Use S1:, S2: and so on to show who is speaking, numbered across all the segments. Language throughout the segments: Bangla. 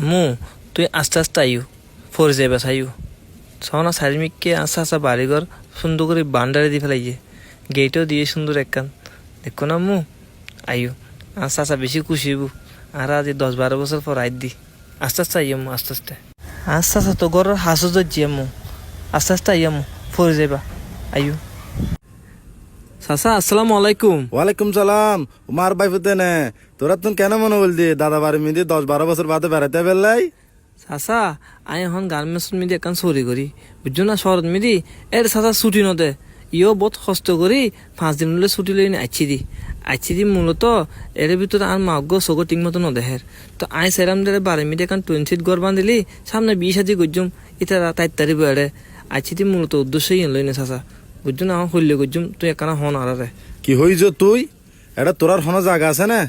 S1: আম্মু তুই আস্তে আস্তে আইও ফোর যাবে চাইও সনা চারিমিককে আস্তে আস্তে বাড়িঘর সুন্দর করে বান্ডারে দিয়ে ফেলাইছে। গেটও দিয়ে সুন্দর একখান দেখো না আম্মু আইও আস্তে আস্তে বেশি খুশি হইব। আর আজ দশ বারো বছর পর আই দি। আস্তে আস্তে আই আম্মু আস্তে আস্তে। আস্তে আস্তে তো ঘরের হাসু যাচ্ছি আম্মু আস্তে আস্তে আই আম্মু ফোর যাবা আইও চাচা আসসালামু আলাইকুম
S2: ওয়ালাইকুম সালাম। উমার ভাই ফুতে নে। তোরা তুমি কেন মনে বলছি দাদা বাড়ি মিদি দশ বারো বছর বাদে বেড়াতে বেলাই
S1: চাচা আই এখন গার্মেন্টস মিদি একান চুরি করি। বুঝছ না শহরত মিদি এর চাচা ছুটি নদে। ইও বহুত কষ্ট করি পাঁচ দিন হলে ছুটি লই আইছি দি। আইছি দি মূলত এর ভিতরে আর মাগ্য চকো ঠিক মতো নদেহের তো আই সেরাম দে বারে মিদি একান টুয়েন্সিত গড় বান্ধিলি সামনে বিশ হাজি গজ্জুম এটা তাই তারি বেড়ে আইছি দি মূলত উদ্দেশ্যই লই না চাচা। বুঝছ না আমার হইলে গজ্জুম তুই একানা হন আর রে।
S2: কি হইছ তুই? এটা তোরার হনো জায়গা আছে না?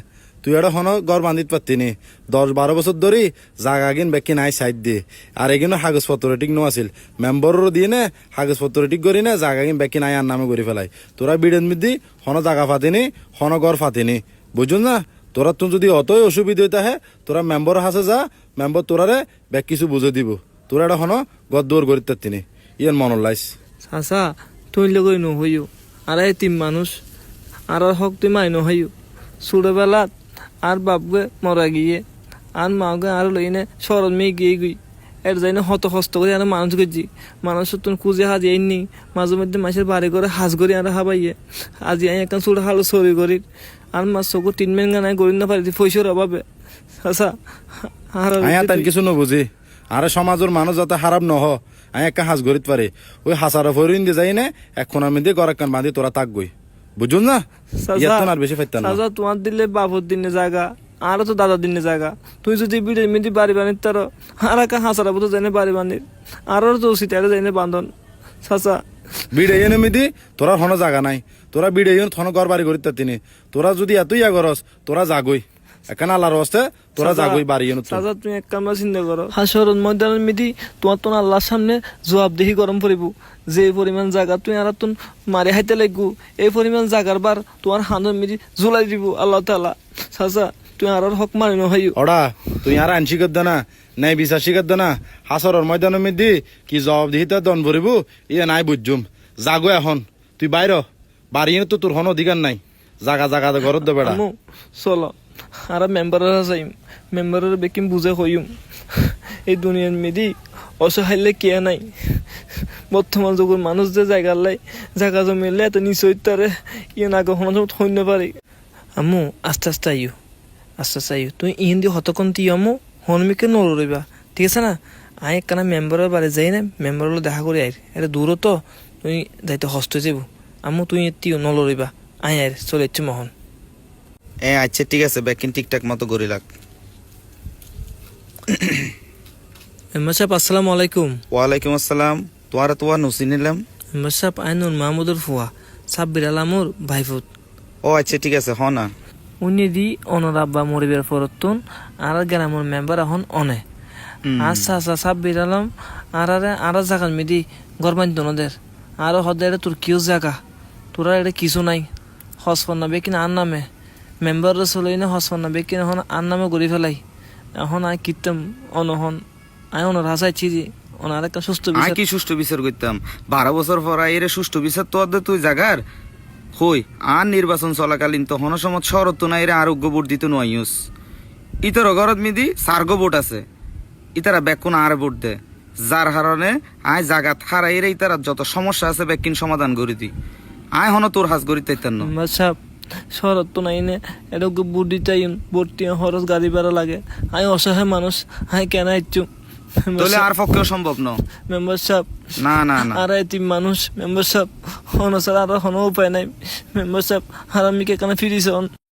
S2: তুই এটা হনো ঘর বান্ধিত পারতিনি দশ বারো বছর ধরি জাগা গিন বেকি নাই সাইড দিয়ে আর এগিনো কাগজপত্র ঠিক নো আছিল। মেম্বরও দিয়ে নে কাগজপত্র ঠিক করি না জাগা গিন বেকি নাই আর নামে করে ফেলাই। তোরা বিডেন মিদি হনো জাগা ফাতিনি হনো ঘর ফাতিনি বুঝুন না? তোরা তুমি যদি অতই অসুবিধা হইতে হে তোরা মেম্বর হাসে যা মেম্বর তোরারে বেক কিছু বুঝে দিব। তোরা এটা হনো গদ দৌড় করি তিনি ইয়ান মনর লাইস।
S1: চাচা তুই লগই নহইও আর এই তিন মানুষ আর হক তুই মাই নহইও ছোটবেলাত আর বাপগে মরা গিয়ে আর মাকে আর লইনে শরৎ মেয়ে গিয়ে গই এর যাইনে হত হস্ত করে আর মানুষ গেছি মানুষ তুমি খুঁজে হাজি আইনি মাঝে মধ্যে মাসের বাড়ি করে হাজ করি আর হাবাইয়ে। আজি আই একটা ছোট হালো সরি করি আর মাছ চকু তিন মেন গানায় করি না পারি পয়সার অভাবে। চাচা আর
S2: কিছু নবুঝি আরে সমাজের মানুষ যাতে খারাপ নহ আই একটা হাঁস গরিত পারে। ওই হাসারা ফরিন দিয়ে যাই না এখন আমি দিয়ে গড় একখান বাঁধি তোরা তাক গই। বুঝুন না? আর বেশি ফাইতাম না।
S1: তোমার দিলে বাবুর দিনে জায়গা আরও তো দাদার দিনে জায়গা। তুই যদি বিড়ে মিদি বাড়ি বানির তার আর একা হাসারা বুঝো জানে বাড়ি বানির আরও তো এটা জানে বান্ধন চাচা
S2: বিড়ে এনে মিদি তোরা হনো জায়গা নাই। তোরা বিড়ে এনে থনো ঘর বাড়ি করিত তিনি তোরা যদি এতই আগরস তোরা জাগই। এখানে আল্লাহর হস্তে তোরা জাগই বাড়ি এনে
S1: চাচা তুমি এক কামরা চিন্তা করো। হাসর ময়দানের মিদি তোমার তো আল্লাহর সামনে জবাবদিহি গরম পড়িব। যে পরিমাণ জায়গা তুই আর তুন মারি হাইতে লাগবো এই পরিমাণ জায়গার বার তোমার হাঁদর মিদি জুলাই দিব আল্লাহ তালা চাচা তুই আর হক মারি নহাইও
S2: ওরা তুই আর আনছি করদ না নাই বিশ্বাসী করদ না। হাসরের ময়দানের মধ্যে কি জবাব দিহিতে দন ভরিব ইয়ে নাই বুঝুম জাগো এখন তুই বাইর বাড়ি এনে তো তোর হন অধিকার নাই। জাগা জাগা ঘরত দে বেড়া।
S1: চলো। আর মেম্বারের যাইম। মেম্বারের বেকিম বুঝে হইম এই দুনিয়ার মেদি অসহাইলে কে নাই। বর্তমান যুগের মানুষ যে জায়গা লাই জায়গা জমিলে এত নিশ্চয় তারে ইয়ে না কখনো সময় পারি আমু আস্তে আস্তে আইও আস্তে আস্তে আইও তুই ইহিন্দি হতকন তি আমু হনমিকে নলরিবা ঠিক আছে না? আই একখানা মেম্বারের বাড়ি যাই না? মেম্বারের দেখা করে আইর এটা দূরও তুই যাইতে হস্ত যাব আমু তুই এতিও নলরিবা আই আইর চলে ইচ্ছু মহন।
S3: এ আচ্ছা ঠিক আছে ব্যাকিং ঠিকঠাক মতো করি লাগ
S1: মেম্বার আসসালামু আলাইকুম।
S3: ওয়ালাইকুম আসসালাম। তোয়ারা তোয়া নসি নিলাম।
S1: সাহেব আইনুর মাহমুদুর ফুয়া। সাব্বির আলামুর ভাইফুত।
S3: ও আচ্ছা ঠিক আছে হ না।
S1: উনি দি অনর আব্বা মরিবের ফরতুন আর গ্রামের মেম্বার এখন অনে। আচ্ছা আচ্ছা সাব্বির আলম আর আরে আর জাগান মিদি গরমান তোনদের আর হদে এটা তোর কিও জাগা। তোরা এটা কিছু নাই। হসপন নাবে কিনা আর নামে। মেম্বার চলে না হসপন নাবে কিনা এখন আর নামে গড়ি ফেলাই। এখন আই কিতাম অনহন, আই অনর হাসাইছি যে ওনার একটা সুস্থ
S3: আয়
S1: বিচার
S3: কি সুষ্ঠু বিচার করতাম বারো বছর পর এর সুষ্ঠু বিচার দে তুই জাগার হই আর নির্বাচন চলাকালীন তখন সময় শরত না এর আরোগ্য ভোট দিতে নয়ুস ইতর ঘরত মিদি সার্গ ভোট আছে। ইতারা বেকুন আর ভোট দে। যার কারণে আয় জাগাত হারাই রে ইতারা যত সমস্যা আছে বেকিন সমাধান করে দি। আয় হন তোর হাজ গরি তাইতার না।
S1: সাহেব শরৎ তো নাই নে এটা বুদ্ধি চাই ভর্তি খরচ গাড়ি ভাড়া লাগে। আই অসহায় মানুষ আই কেন ইচ্ছু
S3: তাহলে আর পক্ষেও সম্ভব ন।
S1: মেম্বার সাহেব
S3: না না না।
S1: আর এতিম মানুষ মেম্বার সাহেব হন স্যার আর হন উপায় নাই। মেম্বার সাহেব আর আমি কেন ফিরিস